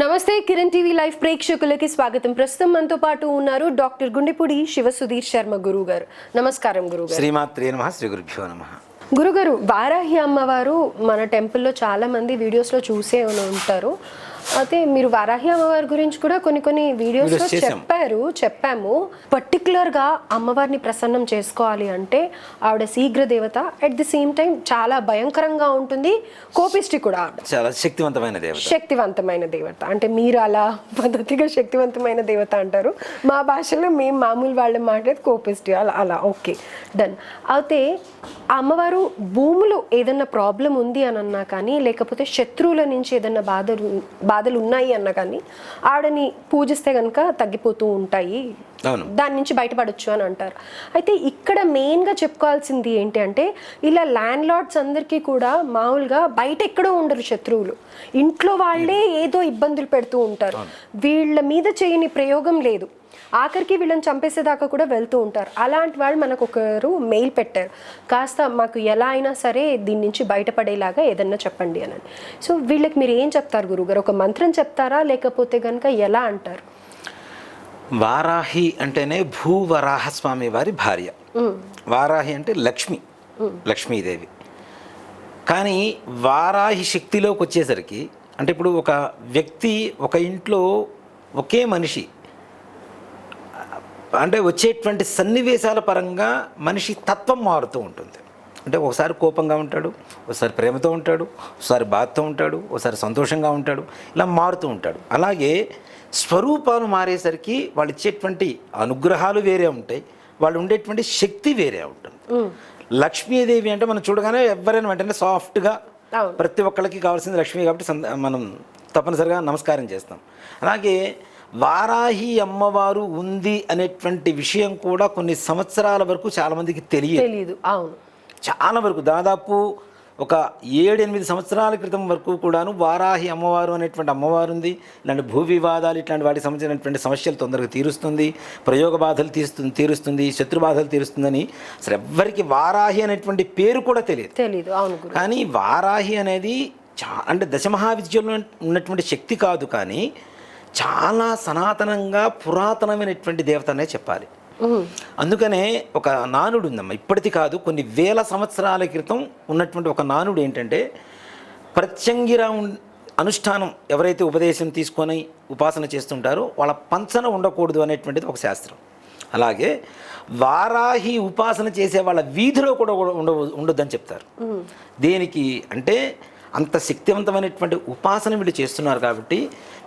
నమస్తే Kiran TV live ప్రేక్షకులకి స్వాగతం. ప్రస్తుతం మనతో పాటు ఉన్నారు డాక్టర్ గుండెపూడి శివ సుధీర్ శర్మ గురువు గారు నమస్కారం గురువు గారు శ్రీమాత్రే నమ శ్రీ గురుభ్యో నమ. గురుగారు వారాహి అమ్మవారు మన టెంపుల్లో చాలా మంది వీడియోస్లో చూసే ఉంటారు. అయితే మీరు వారాహి అమ్మవారి గురించి కూడా కొన్ని కొన్ని చేశాం. చెప్పారు చెప్పాము. పర్టికులర్గా అమ్మవారిని ప్రసన్నం చేసుకోవాలి అంటే ఆవిడ శీఘ్ర దేవత అట్ ది సేమ్ టైం చాలా భయంకరంగా ఉంటుంది కోపిష్టి కూడా. చాలా శక్తివంతమైన దేవత. శక్తివంతమైన దేవత. అంటే మీరు అలా పద్ధతిగా శక్తివంతమైన దేవత అంటారు. మా భాషలో మేము మామూలు వాళ్ళ మాట్లాడేది కోపిస్టి అలా అలా ఓకే డన్ అయితే అమ్మవారు భూములు ఏదన్నా ప్రాబ్లం ఉంది అని అన్నా కానీ లేకపోతే శత్రువుల నుంచి ఏదన్నా బాధలు బాధలు ఉన్నాయి అన్నా కానీ ఆవిడని పూజిస్తే కనుక తగ్గిపోతూ ఉంటాయి. దాని నుంచి బయటపడొచ్చు అని అంటారు. అయితే ఇక్కడ మెయిన్గా చెప్పుకోవాల్సింది ఏంటి అంటే ఇలా ల్యాండ్ లార్డ్స్ అందరికీ కూడా మామూలుగా బయట ఎక్కడో ఉండరు శత్రువులు. ఇంట్లో వాళ్ళే ఏదో ఇబ్బందులు పెడుతూ ఉంటారు. వీళ్ళ మీద చేయని ప్రయోగం లేదు. ఆఖరికి వీళ్ళని చంపేసేదాకా కూడా వెళ్తూ ఉంటారు. అలాంటి వాళ్ళు మనకు ఒకరు మెయిల్ పెట్టారు. కాస్త మాకు ఎలా అయినా సరే దీని నుంచి బయటపడేలాగా ఏదన్నా చెప్పండి అని. సో వీళ్ళకి మీరు ఏం చెప్తారు గురుగారు ఒక మంత్రం చెప్తారా? లేకపోతే కనుక ఎలా అంటారు? వారాహి అంటేనే భూవరాహ స్వామి వారి భార్య. వారాహి అంటే లక్ష్మి. లక్ష్మీదేవి. కానీ వారాహి శక్తిలోకి వచ్చేసరికి అంటే ఇప్పుడు ఒక వ్యక్తి ఒక ఇంట్లో ఒకే మనిషి అంటే వచ్చేటువంటి సన్నివేశాల పరంగా మనిషి తత్వం మారుతూ ఉంటుంది. అంటే ఒకసారి కోపంగా ఉంటాడు ఒకసారి ప్రేమతో ఉంటాడు ఒకసారి బాధతో ఉంటాడు ఒకసారి సంతోషంగా ఉంటాడు ఇలా మారుతూ ఉంటాడు. అలాగే స్వరూపాలు మారేసరికి వాళ్ళు ఇచ్చేటువంటి అనుగ్రహాలు వేరే ఉంటాయి వాళ్ళు ఉండేటువంటి శక్తి వేరే ఉంటుంది. లక్ష్మీదేవి అంటే మనం చూడగానే ఎవరైనా వెంటనే సాఫ్ట్గా. ప్రతి ఒక్కళ్ళకి కావాల్సింది లక్ష్మి కాబట్టి మనం తప్పనిసరిగా నమస్కారం చేస్తాం. అలాగే వారాహి అమ్మవారు ఉంది అనేటువంటి విషయం కూడా కొన్ని సంవత్సరాల వరకు చాలామందికి తెలియదు. తెలీదు. అవును. చాలా వరకు దాదాపు ఒక ఏడెనిమిది సంవత్సరాల క్రితం వరకు కూడాను వారాహి అమ్మవారు అనేటువంటి అమ్మవారు ఉంది. ఇలాంటి భూ వివాదాలు ఇట్లాంటి వాటికి సంబంధించినటువంటి సమస్యలు తొందరగా తీరుస్తుంది. ప్రయోగ బాధలు తీరుస్తుంది తీరుస్తుంది శత్రు బాధలు తీరుస్తుందని అసలు ఎవ్వరికి వారాహి అనేటువంటి పేరు కూడా తెలియదు. తెలీదు. అవును కానీ వారాహి అనేది చా అంటే దశమహావిద్యలో ఉన్నటువంటి శక్తి కాదు కానీ చాలా సనాతనంగా పురాతనమైనటువంటి దేవత అనే చెప్పాలి అందుకనే ఒక నానుడు ఉందమ్మా. ఇప్పటిది కాదు కొన్ని వేల సంవత్సరాల క్రితం ఉన్నటువంటి ఒక నానుడు ఏంటంటే ప్రత్యంగిర అనుష్ఠానం ఎవరైతే ఉపదేశం తీసుకొని ఉపాసన చేస్తుంటారో వాళ్ళ పంచన ఉండకూడదు అనేటువంటిది ఒక శాస్త్రం. అలాగే వారాహి ఉపాసన చేసే వాళ్ళ వీధిలో కూడా ఉండ ఉండొద్దని చెప్తారు. దేనికి అంటే అంత శక్తివంతమైనటువంటి ఉపాసన వీళ్ళు చేస్తున్నారు కాబట్టి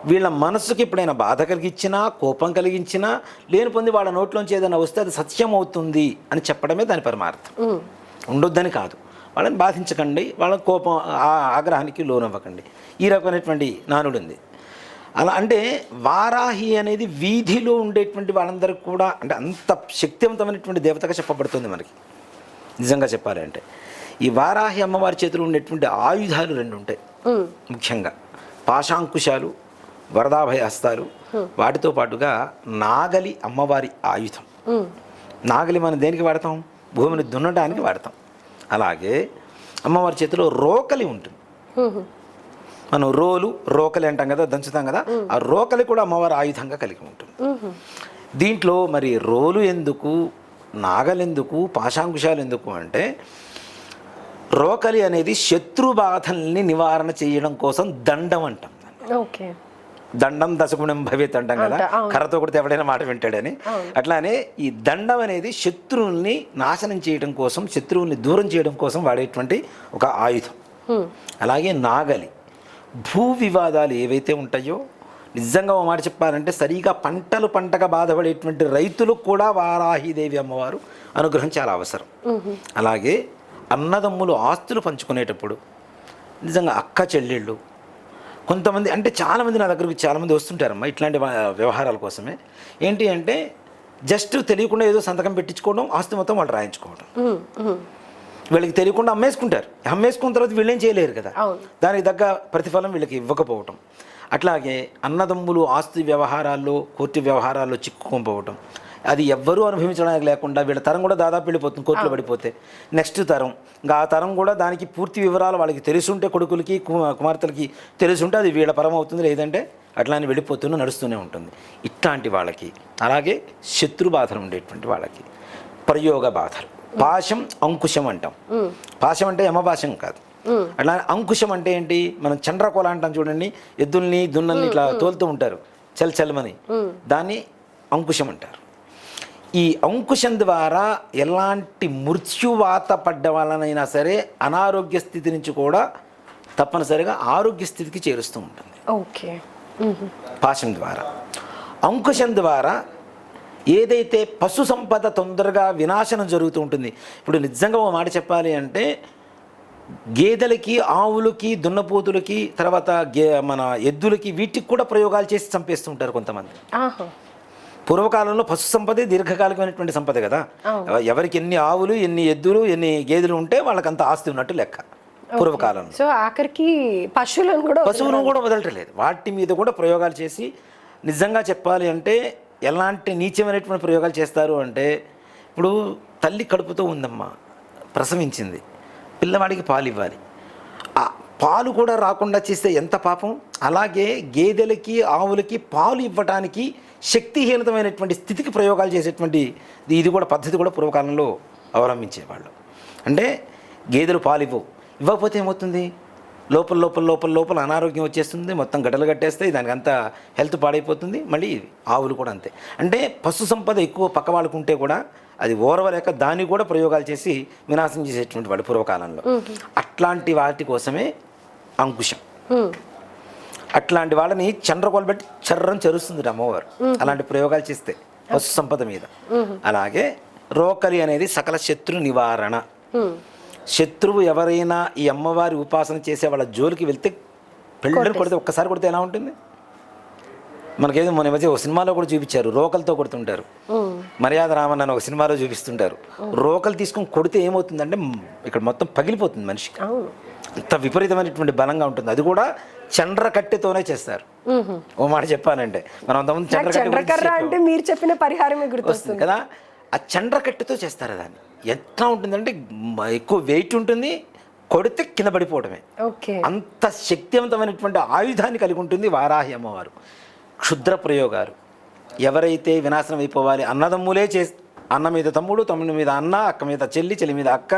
వీళ్ళ మనసుకి ఎప్పుడైనా బాధ కలిగించినా కోపం కలిగించినా లేని పొంది వాళ్ళ నోట్లోంచి ఏదైనా వస్తే అది సత్యం అవుతుంది అని చెప్పడమే దాని పరమార్థం. ఉండొద్దని కాదు. వాళ్ళని బాధించకండి వాళ్ళ కోపం ఆ ఆగ్రహానికి లోనవ్వకండి. ఈ రకమైనటువంటి నానుడు ఉంది అలా అంటే వారాహి అనేది వీధిలో ఉండేటువంటి వాళ్ళందరికీ కూడా అంటే అంత శక్తివంతమైనటువంటి దేవతగా చెప్పబడుతుంది మనకి. నిజంగా చెప్పాలి అంటే ఈ వారాహి అమ్మవారి చేతిలో ఉండేటువంటి ఆయుధాలు రెండు ఉంటాయి. ముఖ్యంగా పాశాంకుశాలు వరదాభయ హస్తాలు వాటితో పాటుగా నాగలి అమ్మవారి ఆయుధం. నాగలి మనం దేనికి వాడతాం? భూమిని దున్నడానికి వాడతాం. అలాగే అమ్మవారి చేతిలో రోకలి ఉంటుంది. మనం రోలు రోకలి అంటాం కదా దంచుతాం కదా ఆ రోకలి కూడా అమ్మవారి ఆయుధంగా కలిగి ఉంటుంది. దీంట్లో మరి రోలు ఎందుకు నాగలెందుకు పాశాంకుశాలు ఎందుకు అంటే రోకలి అనేది శత్రు బాధల్ని నివారణ చేయడం కోసం దండం అంటాం. ఓకే. దండం దశగుణం భవేత్ అంటాం కదా. కర్రతో కొడితే ఎవడైనా మాట వింటాడని. అట్లానే ఈ దండం అనేది శత్రువుల్ని నాశనం చేయడం కోసం శత్రువుల్ని దూరం చేయడం కోసం వాడేటువంటి ఒక ఆయుధం. అలాగే నాగలి. భూ వివాదాలు ఏవైతే ఉంటాయో నిజంగా ఒక మాట చెప్పాలంటే సరిగా పంటలు పంటగా బాధపడేటువంటి రైతులకు కూడా వారాహిదేవి అమ్మవారు అనుగ్రహం చాలా అవసరం. అలాగే అన్నదమ్ములు ఆస్తులు పంచుకునేటప్పుడు నిజంగా అక్క చెల్లెళ్ళు కొంతమంది అంటే చాలామంది నా దగ్గరకు చాలామంది వస్తుంటారమ్మా ఇట్లాంటి వ్యవహారాల కోసమే. ఏంటి అంటే జస్ట్ తెలియకుండా ఏదో సంతకం పెట్టించుకోవడం ఆస్తి మొత్తం వాళ్ళు రాయించుకోవడం. వీళ్ళకి తెలియకుండా అమ్మేసుకుంటారు. అమ్మేసుకున్న తర్వాత వీళ్ళేం చేయలేరు కదా. దానికి తగ్గ ప్రతిఫలం వీళ్ళకి ఇవ్వకపోవటం. అట్లాగే అన్నదమ్ములు ఆస్తి వ్యవహారాల్లో కోర్టు వ్యవహారాల్లో చిక్కుకోకపోవటం అది ఎవ్వరూ అనుభవించడానికి లేకుండా వీళ్ళ తరం కూడా దాదాపు వెళ్ళిపోతుంది కోర్టులో పడిపోతే. నెక్స్ట్ తరం. ఇంకా ఆ తరం కూడా దానికి పూర్తి వివరాలు వాళ్ళకి తెలుసుంటే కొడుకులకి కుమార్తెలకి తెలుసుంటే అది వీళ్ళ పరం అవుతుంది. లేదంటే అట్లానే వెళ్ళిపోతూనే నడుస్తూనే ఉంటుంది. ఇట్లాంటి వాళ్ళకి. అలాగే శత్రు బాధలు ఉండేటువంటి వాళ్ళకి. ప్రయోగ బాధలు. పాశం అంకుశం అంటాం. పాశం అంటే యమపాశం కాదు. అట్లా అంకుశం అంటే ఏంటి? మనం చండ్రకోల అంటాం చూడండి. ఎద్దుల్ని దున్నల్ని ఇట్లా తోలుతూ ఉంటారు. చల్ చల్మని. దాన్ని అంకుశం అంటారు. ఈ అంకుశం ద్వారా ఎలాంటి మృత్యువాత పడ్డ వాళ్ళనైనా సరే అనారోగ్య స్థితి నుంచి కూడా తప్పనిసరిగా ఆరోగ్య స్థితికి చేరుస్తూ ఉంటుంది. ఓకే. పాశం ద్వారా. అంకుశం ద్వారా ఏదైతే పశు సంపద తొందరగా వినాశనం జరుగుతూ ఉంటుంది ఇప్పుడు నిజంగా ఓ మాట చెప్పాలి అంటే గేదెలకి ఆవులకి దున్నపోతులకి తర్వాత గే మన ఎద్దులకి వీటికి కూడా ప్రయోగాలు చేసి చంపేస్తూ ఉంటారు కొంతమంది పూర్వకాలంలో పశు సంపదే దీర్ఘకాలికమైనటువంటి సంపద కదా. ఎవరికి ఎన్ని ఆవులు ఎన్ని ఎద్దులు ఎన్ని గేదెలు ఉంటే వాళ్ళకి అంత ఆస్తి ఉన్నట్టు లెక్క పూర్వకాలంలో. సో ఆఖరికి పశువులను కూడా పశువులను కూడా వదలటలేదు. వాటి మీద కూడా ప్రయోగాలు చేసి నిజంగా చెప్పాలి అంటే ఎలాంటి నీచమైనటువంటి ప్రయోగాలు చేస్తారు అంటే ఇప్పుడు తల్లి కడుపుతో ఉందమ్మా ప్రసవించింది. పిల్లవాడికి పాలు ఇవ్వాలి పాలు కూడా రాకుండా చేస్తే ఎంత పాపం? అలాగే గేదెలకి ఆవులకి పాలు ఇవ్వటానికి శక్తిహీనతమైనటువంటి స్థితికి ప్రయోగాలు చేసేటువంటి ఇది కూడా పద్ధతి కూడా పూర్వకాలంలో అవలంబించేవాళ్ళు. అంటే గేదెలు పాలు ఇవ్వవు ఇవ్వకపోతే ఏమవుతుంది? లోపల లోపల లోపల లోపల అనారోగ్యం వచ్చేస్తుంది మొత్తం గడ్డలు కట్టేస్తాయి దానికి అంతా హెల్త్ పాడైపోతుంది మళ్ళీ ఆవులు కూడా అంతే. అంటే పశు సంపద ఎక్కువ పక్క వాళ్ళకు ఉంటే కూడా అది ఓర్వలేక దాన్ని కూడా ప్రయోగాలు చేసి వినాశం చేసేటువంటి వాడు పూర్వకాలంలో. అట్లాంటి వాటి కోసమే అంకుశం. అట్లాంటి వాళ్ళని చండ్రకోలు పెట్టి చర్రం చెరుస్తుంది అమ్మవారు. అలాంటి ప్రయోగాలు చేస్తే పశు సంపద మీద. అలాగే రోకలి అనేది సకల శత్రు నివారణ. శత్రువు ఎవరైనా ఈ అమ్మవారి ఉపాసన చేసే వాళ్ళ జోలికి వెళ్తే పెళ్ళని కొడితే ఒక్కసారి కొడితే ఎలా ఉంటుంది? మనకేదో మన మధ్య ఒక సినిమాలో కూడా చూపించారు రోకలతో కొడుతుంటారు. మర్యాద రామన్ అని ఒక సినిమాలో చూపిస్తుంటారు. రోకలు తీసుకొని కొడితే ఏమవుతుందంటే ఇక్కడ మొత్తం పగిలిపోతుంది మనిషికి. అంత విపరీతమైనటువంటి బలంగా ఉంటుంది. అది కూడా చండ్ర కట్టెతోనే చేస్తారు. ఓ మాట చెప్పానంటే. మనం అంతమంది నాకు చండ్ర కట్టె గురించి చంద్రకర్ర చెప్పాం. అంటే మీరు చెప్పిన పరిహారమే గుర్తొస్తుంది. కదా. ఆ చండ్ర కట్టెతో చేస్తారు దాన్ని. ఎట్లా ఉంటుందంటే ఎక్కువ వెయిట్ ఉంటుంది కొడితే కింద పడిపోవడమే. ఓకే. అంత శక్తివంతమైనటువంటి ఆయుధాన్ని కలిగి ఉంటుంది వారాహి అమ్మవారు. క్షుద్ర ప్రయోగాలు. ఎవరైతే వినాశనం అయిపోవాలి అన్నదమ్ములే చే అన్న మీద తమ్ముడు తమ్ముడి మీద అన్న అక్క మీద చెల్లి చెల్లి మీద అక్క.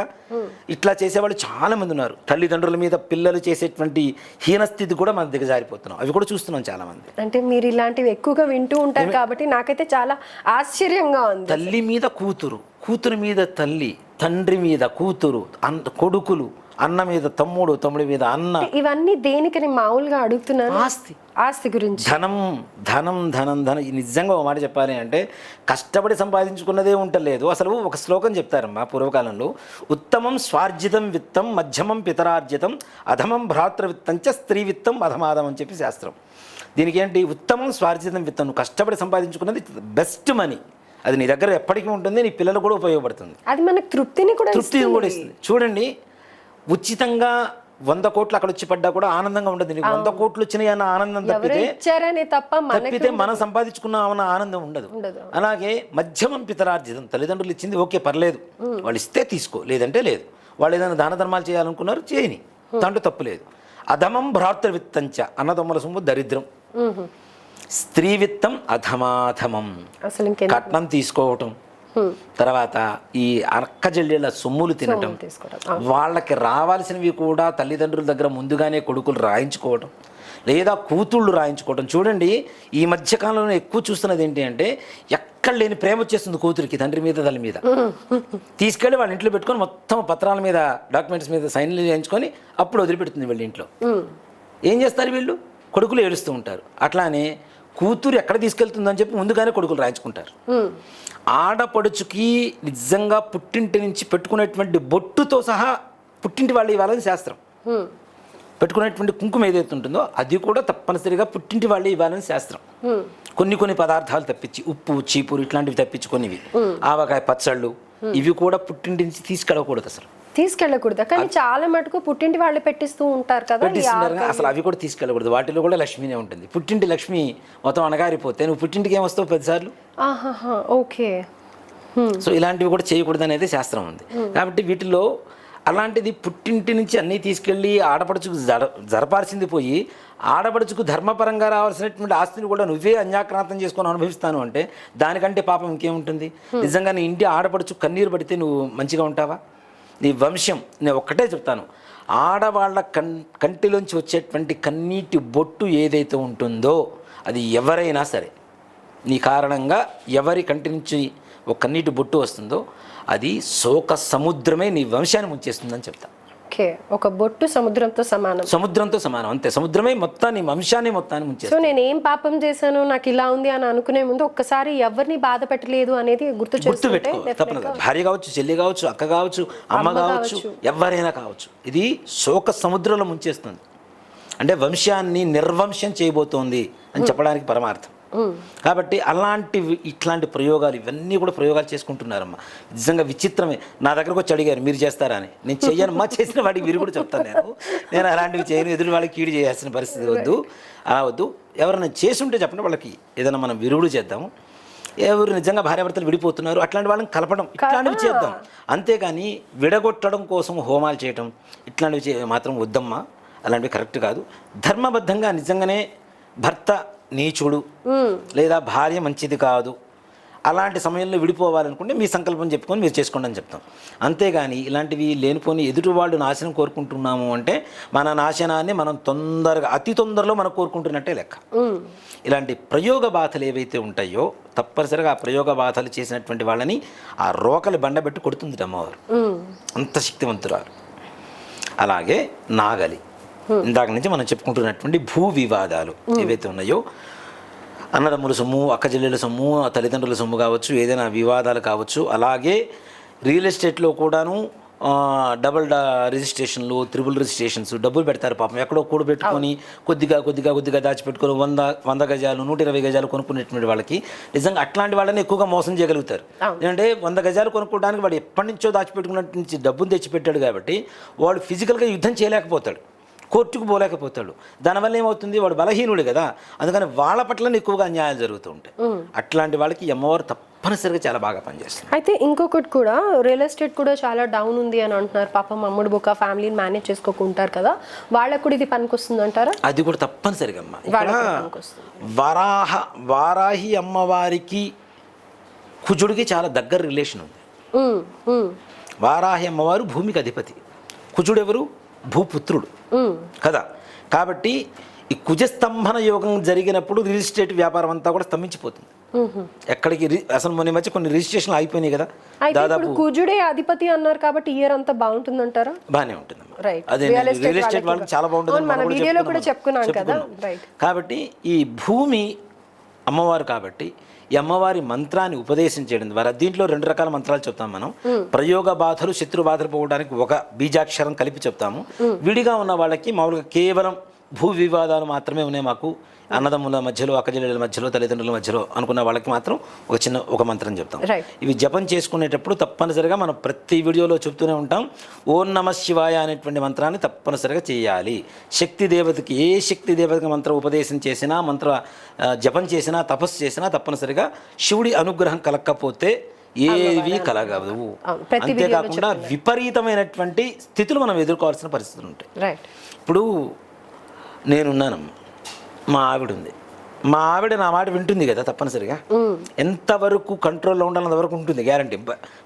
ఇట్లా చేసేవాళ్ళు చాలా మంది ఉన్నారు తల్లిదండ్రుల మీద పిల్లలు చేసేటువంటి హీనస్థితి కూడా మన దిగజారిపోతున్నాం అవి కూడా చూస్తున్నాం చాలా మంది అంటే మీరు ఇలాంటివి ఎక్కువగా వింటూ ఉంటారు కాబట్టి నాకైతే చాలా ఆశ్చర్యంగా ఉంది. తల్లి మీద కూతురు కూతురు మీద తల్లి తండ్రి మీద కూతురు అన్ కొడుకులు అన్న మీద తమ్ముడు తమ్ముడి మీద అన్న. ఇవన్నీ దేనికని మామూలుగా అడుగుతున్నాను? ఆస్తి. ఆస్తి గురించి. ధనం ధనం ధనం ధనం. నిజంగా ఒక మాట చెప్పాలి అంటే కష్టపడి సంపాదించుకున్నదే ఉంటలేదు అసలు ఒక శ్లోకం చెప్తారమ్మా పూర్వకాలంలో. ఉత్తమం స్వార్జితం విత్తం మధ్యమం పితరార్జితం అధమం భ్రాతృవిత్తం చ స్త్రీ విత్తం అధమాదం అని చెప్పి శాస్త్రం. దీనికి ఏంటి ఉత్తమం స్వార్జితం విత్తం. కష్టపడి సంపాదించుకున్నది బెస్ట్ మనీ. అది నీ దగ్గర ఎప్పటికీ ఉంటుంది నీ పిల్లలకు కూడా ఉపయోగపడుతుంది. అది మనకు తృప్తిని కూడా తృప్తి కూడా ఇస్తుంది. చూడండి ఉచితంగా వంద కోట్లు అక్కడ వచ్చి పడ్డా కూడా ఆనందంగా ఉండదు. నీకు వంద కోట్లు వచ్చినాయి అన్న ఆనందం తప్పితే తప్ప తప్పితే మనం సంపాదించుకున్నామన్న ఆనందం ఉండదు. ఉండదు. అలాగే మధ్యమం పితరార్జితం. తల్లిదండ్రులు ఇచ్చింది ఓకే పర్లేదు. వాళ్ళు ఇస్తే తీసుకో లేదంటే లేదు. వాళ్ళు ఏదైనా దాన ధర్మాలు చేయాలనుకున్నారు చేయని. దాంట్లో తప్పు లేదు. అధమం భ్రాతృవిత్తంచ అన్నదమ్ముల సొమ్ము దరిద్రం. మ్మ్. స్త్రీ విత్తం అధమాధమం కట్నం తీసుకోవటం. తర్వాత ఈ అక్క చెల్లెళ్ళ సొమ్ములు తినటం. వాళ్ళకి రావాల్సినవి కూడా తల్లిదండ్రుల దగ్గర ముందుగానే కొడుకులు రాయించుకోవడం లేదా కూతుళ్ళు రాయించుకోవడం చూడండి ఈ మధ్య కాలంలో ఎక్కువ చూస్తున్నది ఏంటి అంటే ఎక్కడ లేని ప్రేమ వచ్చేస్తుంది కూతురికి తండ్రి మీద తల్లి మీద. తీసుకెళ్ళి వాళ్ళ ఇంట్లో పెట్టుకొని మొత్తం పత్రాల మీద డాక్యుమెంట్స్ మీద సైన్లు చేయించుకొని అప్పుడు వదిలిపెడుతుంది వీళ్ళ ఇంట్లో. ఏం చేస్తారు వీళ్ళు? కొడుకులు ఏడుస్తూ ఉంటారు. అట్లానే కూతురు ఎక్కడ తీసుకెళ్తుందని చెప్పి ముందుగానే కొడుకులు రాయించుకుంటారు. ఆడపడుచుకి నిజంగా పుట్టింటి నుంచి పెట్టుకునేటువంటి బొట్టుతో సహా పుట్టింటి వాళ్ళు ఇవ్వాలని శాస్త్రం. పెట్టుకునేటువంటి కుంకుమ ఏదైతే ఉంటుందో అది కూడా తప్పనిసరిగా పుట్టింటి వాళ్ళు ఇవ్వాలని శాస్త్రం. కొన్ని కొన్ని పదార్థాలు తప్పించి ఉప్పు చీపురు ఇట్లాంటివి తప్పించి కొన్నివి. ఆవకాయ పచ్చళ్ళు ఇవి కూడా పుట్టింటి నుంచి తీసుకెళ్ళకూడదు అసలు. తీసుకెళ్ళకూడదా. కానీ చాలా మటుకు పుట్టింటి వాళ్ళు పెట్టిస్తూ ఉంటారు కదా పెట్టిస్తున్నారు కానీ. అసలు అవి కూడా తీసుకెళ్ళకూడదు. వాటిలో కూడా లక్ష్మీనే ఉంటుంది. పుట్టింటి లక్ష్మి మొత్తం అనగారిపోతే నువ్వు పుట్టింటికి ఏం వస్తావు పదిసార్లు ఓకే. సో ఇలాంటివి కూడా చేయకూడదు అనేది శాస్త్రం ఉంది. కాబట్టి వీటిలో అలాంటిది పుట్టింటి నుంచి అన్నీ తీసుకెళ్ళి ఆడపడుచుకు జర జరపాల్సింది పోయి ఆడపడుచుకు ధర్మపరంగా రావాల్సినటువంటి ఆస్తిని కూడా నువ్వే అన్యాక్రాంతం చేసుకొని అనుభవిస్తాను అంటే దానికంటే పాపం ఇంకేముంటుంది? నిజంగా నీ ఇంటి ఆడపడుచు కన్నీరు పడితే నువ్వు మంచిగా ఉంటావా? నీ వంశం నేను ఒక్కటే చెప్తాను. ఆడవాళ్ళ కన్ కంటిలోంచి వచ్చేటువంటి కన్నీటి బొట్టు ఏదైతే ఉంటుందో అది ఎవరైనా సరే నీ కారణంగా ఎవరి కంటి నుంచి ఒక కన్నీటి బొట్టు వస్తుందో అది శోక సముద్రమే నీ వంశాన్ని ముంచేస్తుందని చెప్తా. ఓకే ఒక బొట్టు సముద్రంతో సమానం. సముద్రంతో సమానం అంతే. సముద్రమే మొత్తం నీ వంశాన్ని మొత్తాన్ని సో ముంచేస్తుంది. నేను ఏం పాపం చేశాను నాకు ఇలా ఉంది అని అనుకునే ముందు ఒక్కసారి ఎవరిని బాధ పెట్టలేదు అనేది గుర్తు గుర్తు పెట్టుకో తప్పనగా భార్య కావచ్చు చెల్లి కావచ్చు అక్క కావచ్చు అమ్మ కావచ్చు ఎవరైనా కావచ్చు. ఇది శోక సముద్రంలో ముంచేస్తుంది. అంటే వంశాన్ని నిర్వంశం చేయబోతోంది అని చెప్పడానికి పరమార్థం. కాబట్టి అలాంటి ఇట్లాంటి ప్రయోగాలు ఇవన్నీ కూడా ప్రయోగాలు చేసుకుంటున్నారమ్మా. నిజంగా విచిత్రమే. నా దగ్గరకు వచ్చి అడిగారు మీరు చేస్తారా? అని. నేను చెయ్యనమ్మా చేసిన వాడికి మీరు కూడా చెప్తాను నేను. నేను అలాంటివి చేయను. ఎదురు వాళ్ళకి కీడు చేయాల్సిన పరిస్థితి వద్దు. అలా వద్దు. ఎవరైనా చేసుంటే చెప్పండి వాళ్ళకి. ఏదైనా మనం విరుగుడు చేద్దాము. ఎవరు నిజంగా భార్యాభర్తలు విడిపోతున్నారు అట్లాంటి వాళ్ళని కలపడం ఇట్లాంటివి చేద్దాం. అంతేగాని విడగొట్టడం కోసం హోమాలు చేయటం ఇట్లాంటివి చే మాత్రం వద్దమ్మా. అలాంటివి కరెక్ట్ కాదు. ధర్మబద్ధంగా నిజంగానే భర్త నీచుడు లేదా భార్య మంచిది కాదు. అలాంటి సమయంలో విడిపోవాలనుకుంటే మీ సంకల్పం చెప్పుకొని మీరు చేసుకోండి అని చెప్తాం. అంతేగాని ఇలాంటివి లేనిపోని ఎదుటి వాళ్ళు నాశనం కోరుకుంటున్నాము అంటే మన నాశనాన్ని మనం తొందరగా అతి తొందరలో మనం కోరుకుంటున్నట్టే లెక్క. ఇలాంటి ప్రయోగ బాధలు ఏవైతే ఉంటాయో తప్పనిసరిగా ఆ ప్రయోగ బాధలు చేసినటువంటి వాళ్ళని ఆ రోకలి బండబెట్టి కొడుతుంది అమ్మవారు. అంత శక్తివంతురాలు. అలాగే నాగలి. ఇందాక నుంచి మనం చెప్పుకుంటున్నటువంటి భూ వివాదాలు ఏవైతే ఉన్నాయో అన్నదమ్ముల సొమ్ము అక్క చెల్లెల సొమ్ము తల్లిదండ్రుల సొమ్ము కావచ్చు ఏదైనా వివాదాలు కావచ్చు అలాగే రియల్ ఎస్టేట్లో కూడాను డబుల్ రిజిస్ట్రేషన్లు త్రిబుల్ రిజిస్ట్రేషన్స్ డబ్బులు పెడతారు పాపం. ఎక్కడో కూడబెట్టుకొని కొద్దిగా కొద్దిగా కొద్దిగా దాచిపెట్టుకొని వంద వంద గజాలు నూట ఇరవై గజాలు కొనుక్కునేటువంటి వాళ్ళకి నిజంగా అట్లాంటి వాళ్ళని ఎక్కువగా మోసం చేయగలుగుతారు. ఎందుకంటే వంద గజాలు కొనుక్కోవడానికి వాడు ఎప్పటి నుంచో దాచిపెట్టుకున్నట్టు నుంచి డబ్బును తెచ్చిపెట్టాడు కాబట్టి వాడు ఫిజికల్గా యుద్ధం చేయలేకపోతాడు. కోర్టుకు పోలేకపోతాడు. దానివల్ల ఏమవుతుంది? వాడు బలహీనుడు కదా. అందుకని వాళ్ళ పట్ల ఎక్కువగా అన్యాయాలు జరుగుతూ ఉంటాయి. అట్లాంటి వాళ్ళకి అమ్మవారు తప్పనిసరిగా చాలా బాగా పనిచేస్తుంది. అయితే ఇంకొకటి కూడా రియల్ ఎస్టేట్ కూడా చాలా డౌన్ ఉంది అని అంటున్నారు. పాపం అమ్ముడు బొక్క ఫ్యామిలీని మేనేజ్ చేసుకోకుంటారు కదా. వాళ్ళకు కూడా ఇది పనికొస్తుంది అంటారా? అది కూడా తప్పనిసరిగా అమ్మ. వరాహ వారాహి అమ్మవారికి కుజుడికి చాలా దగ్గర రిలేషన్ ఉంది. వారాహి అమ్మవారు భూమికి అధిపతి. కుజుడు ఎవరు భూపుత్రుడు. కదా? కాబట్టి ఈ కుజస్తంభన యోగం జరిగినప్పుడు రియల్ ఎస్టేట్ వ్యాపారం అంతా కూడా స్తంభించిపోతుంది. ఎక్కడికి అసలు మొన్న మధ్య కొన్ని రిజిస్ట్రేషన్లు అయిపోయినాయి కదా? దాదాపు కుజుడే అధిపతి అన్నారు కాబట్టి ఇయర్ అంతా బాగుంటుందంటారా? బాగానే ఉంటుందమ్మా. Right. అదే రియల్ ఎస్టేట్ వాళ్ళకి చాలా బాగుంటుంది కూడా చెప్పుకున్నాం కదా. కాబట్టి ఈ భూమి అమ్మవారు కాబట్టి ఈ అమ్మవారి మంత్రాన్ని ఉపదేశం చేయడం ద్వారా దీంట్లో రెండు రకాల మంత్రాలు చెప్తాం మనం. ప్రయోగ బాధలు శత్రు బాధలు పోవడానికి ఒక బీజాక్షరం కలిపి చెప్తాము. విడిగా ఉన్న వాళ్ళకి మామూలుగా కేవలం భూ వివాదాలు మాత్రమే ఉన్నాయి మాకు. అన్నదమ్ముల మధ్యలో అక్కజల్లుల మధ్యలో తల్లిదండ్రుల మధ్యలో అనుకున్న వాళ్ళకి మాత్రం ఒక చిన్న ఒక మంత్రం చెప్తాం. ఇవి జపం చేసుకునేటప్పుడు తప్పనిసరిగా మనం ప్రతి వీడియోలో చెప్తూనే ఉంటాం. ఓం నమ శివాయ అనేటువంటి మంత్రాన్ని తప్పనిసరిగా చేయాలి. శక్తి దేవతకి ఏ శక్తి దేవతకి మంత్ర ఉపదేశం చేసినా మంత్ర జపం చేసినా తపస్సు చేసినా తప్పనిసరిగా శివుడి అనుగ్రహం కలగకపోతే ఏవి వీడియోలో అంతేకాకుండా విపరీతమైనటువంటి స్థితులు మనం ఎదుర్కోవాల్సిన పరిస్థితులు ఉంటాయి. రైట్ ఇప్పుడు నేనున్నానమ్మా. మా ఆవిడ ఉంది మా ఆవిడ నా మాట వింటుంది కదా తప్పనిసరిగా. ఎంతవరకు కంట్రోల్లో ఉండాలి వరకు ఉంటుంది గ్యారంటీ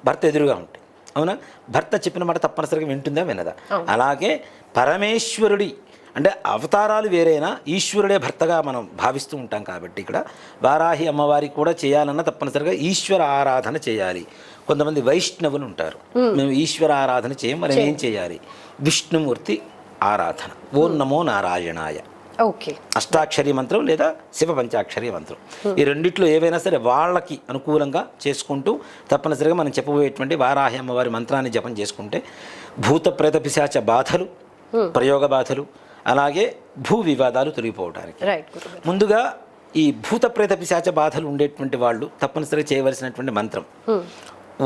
భర్త ఎదురుగా ఉంటే. అవునా? భర్త చెప్పిన మాట తప్పనిసరిగా వింటుందా వినదా? అలాగే పరమేశ్వరుడి అంటే అవతారాలు వేరైనా ఈశ్వరుడే భర్తగా మనం భావిస్తూ ఉంటాం కాబట్టి ఇక్కడ వారాహి అమ్మవారికి కూడా చేయాలన్నా తప్పనిసరిగా ఈశ్వర ఆరాధన చేయాలి. కొంతమంది వైష్ణవులు ఉంటారు. మేము ఈశ్వర ఆరాధన చేయం మనం ఏం చేయాలి? విష్ణుమూర్తి ఆరాధన. ఓం నమో నారాయణాయ. ఓకే. అష్టాక్షరి మంత్రం లేదా శివ పంచాక్షరి మంత్రం. ఈ రెండిట్లో ఏవైనా సరే వాళ్ళకి అనుకూలంగా చేసుకుంటూ తప్పనిసరిగా మనం చెప్పబోయేటువంటి వారాహి అమ్మవారి మంత్రాన్ని జపం చేసుకుంటే భూత ప్రేత పిశాచ బాధలు ప్రయోగ బాధలు అలాగే భూ వివాదాలు తొలగిపోవడానికి ముందుగా ఈ భూత ప్రేత పిశాచ బాధలు ఉండేటువంటి వాళ్ళు తప్పనిసరిగా చేయవలసినటువంటి మంత్రం.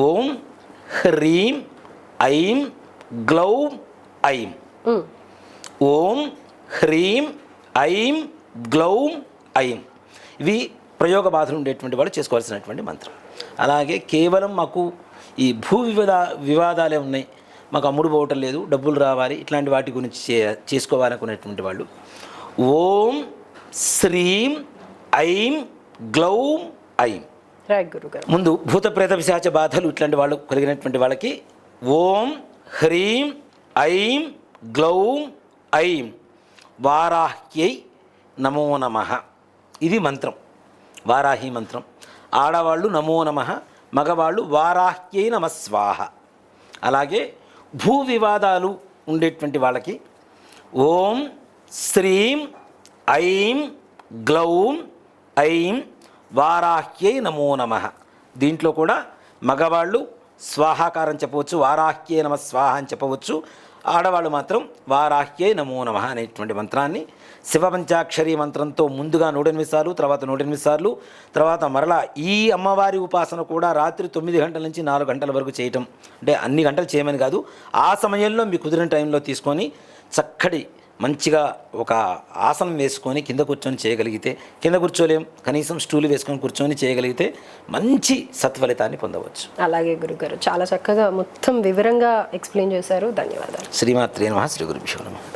ఓం హ్రీం ఐం గ్లౌం ఐం. ఉమ్, ఓం హ్రీం ఐం గ్లౌం ఐం. ఇవి ప్రయోగ బాధలు ఉండేటువంటి వాళ్ళు చేసుకోవాల్సినటువంటి మంత్రం. అలాగే కేవలం మాకు ఈ భూ వివాద వివాదాలే ఉన్నాయి. మాకు అమ్ముడు పోవటం లేదు డబ్బులు రావాలి ఇట్లాంటి వాటి గురించి చే చేసుకోవాలనుకునేటువంటి వాళ్ళు. ఓం శ్రీం ఐం గ్లౌం ఐం. ముందు భూత ప్రేత పిశాచ బాధలు ఇట్లాంటి వాళ్ళు కలిగినటువంటి వాళ్ళకి ఓం హ్రీం ఐం గ్లౌం ఐం వారాహ్యై నమో నమ. ఇది మంత్రం. వారాహి మంత్రం. ఆడవాళ్ళు నమో నమ మగవాళ్ళు వారాహ్యై నమస్వాహ అలాగే భూ వివాదాలు ఉండేటువంటి వాళ్ళకి ఓం శ్రీం ఐం గ్లౌం ఐం వారాహ్యై నమో నమ. దీంట్లో కూడా మగవాళ్ళు స్వాహాకారం చెప్పవచ్చు వారాహ్యే నమ స్వాహ అని చెప్పవచ్చు. ఆడవాళ్ళు మాత్రం వారాహ్యే నమో నమ అనేటువంటి మంత్రాన్ని శివపంచాక్షరి మంత్రంతో ముందుగా నూటెనిమిది సార్లు తర్వాత నూటెనిమిది సార్లు తర్వాత మరలా ఈ అమ్మవారి ఉపాసన కూడా రాత్రి తొమ్మిది గంటల నుంచి నాలుగు గంటల వరకు చేయటం. అంటే అన్ని గంటలు చేయమని కాదు ఆ సమయంలో మీకు కుదిరిన టైంలో తీసుకొని చక్కటి మంచిగా ఒక ఆసనం వేసుకొని కింద కూర్చొని చేయగలిగితే కింద కూర్చోలేం కనీసం స్టూల్ వేసుకొని కూర్చొని చేయగలిగితే మంచి సత్ఫలితాన్ని పొందవచ్చు. అలాగే గురుగారు చాలా చక్కగా మొత్తం వివరంగా ఎక్స్ప్లెయిన్ చేశారు. ధన్యవాదాలు. శ్రీమాత్రే నమ శ్రీ గురు నమః.